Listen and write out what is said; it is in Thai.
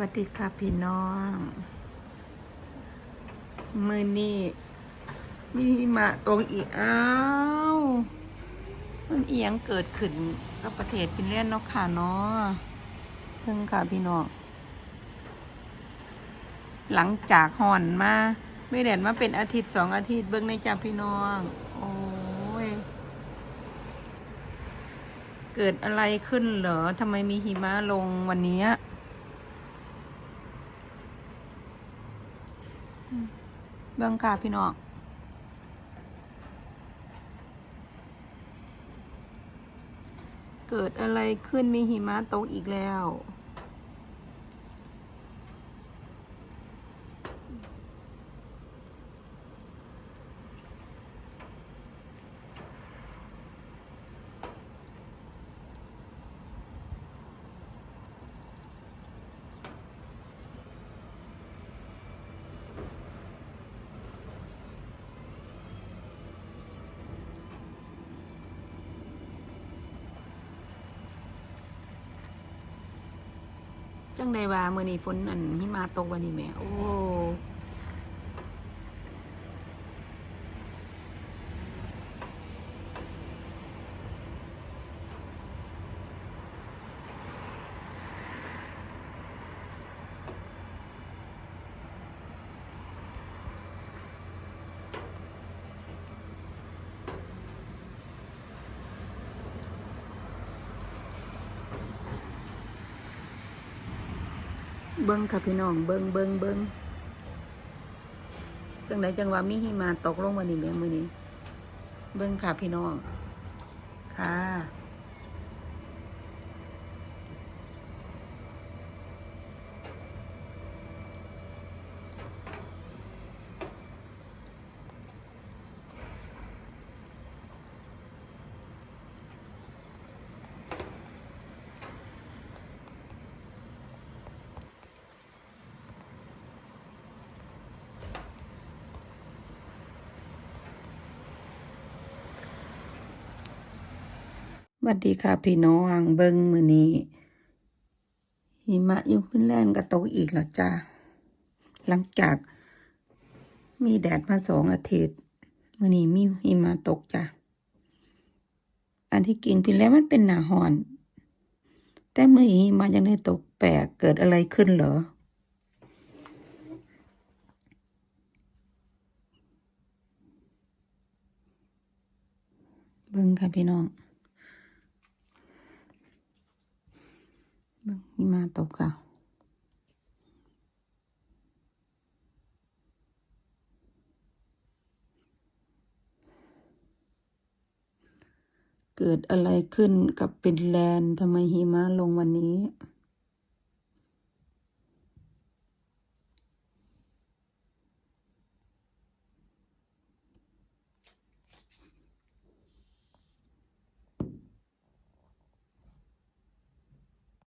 วัสดีค่ะพี่น้อง มือนี้มีหิมะตกอีกอ้าว มันเอียงเกิดขึ้นกับประเทศฟินแลนด์เนาะค่ะเนาะเพิ่งค่ะพี่น้อง หลังจากห่อนมา ไม่แดดมาเป็นอาทิตย์สองอาทิตย์เบิ่งในจ้าพี่น้อง โอ้ย เกิดอะไรขึ้นเหรอทำไมมีหิมะลงวันนี้ เบื้องค่ะพี่น้องเกิดอะไรขึ้นมีหิมะตกอีกแล้ว จังไดว่ามื้อนี้ฝนอันหิมะตกวันนี้แม่โอ้ เบิ้งค่ะพี่น้อง เบิ้งเบิ้งเบิ้งจังไหนจังว่ามีหิมะตกลงวันนี้แม่มือนี้ เบิ้งค่ะพี่น้อง ค่ะ สวัสดีค่ะพี่น้องเบิ้งมือนี้หิมะอยู่ฟินแลนด์ก็ตกอีกแล้วจ้าหลังจากมีแดดมาสองอาทิตย์มือนี้มีหิมะตกจ้ะอันที่กิ่งฟินแลนด์มันเป็นหนาหอน แต่มือหิมายังได้ตกแปลกเกิดอะไรขึ้นเหรอเบิ้งค่ะพี่น้อง เบิ่ง หิมาตกค่ะ เกิดอะไรขึ้นกับเป็นแลนทำไมหิมะลงวันนี้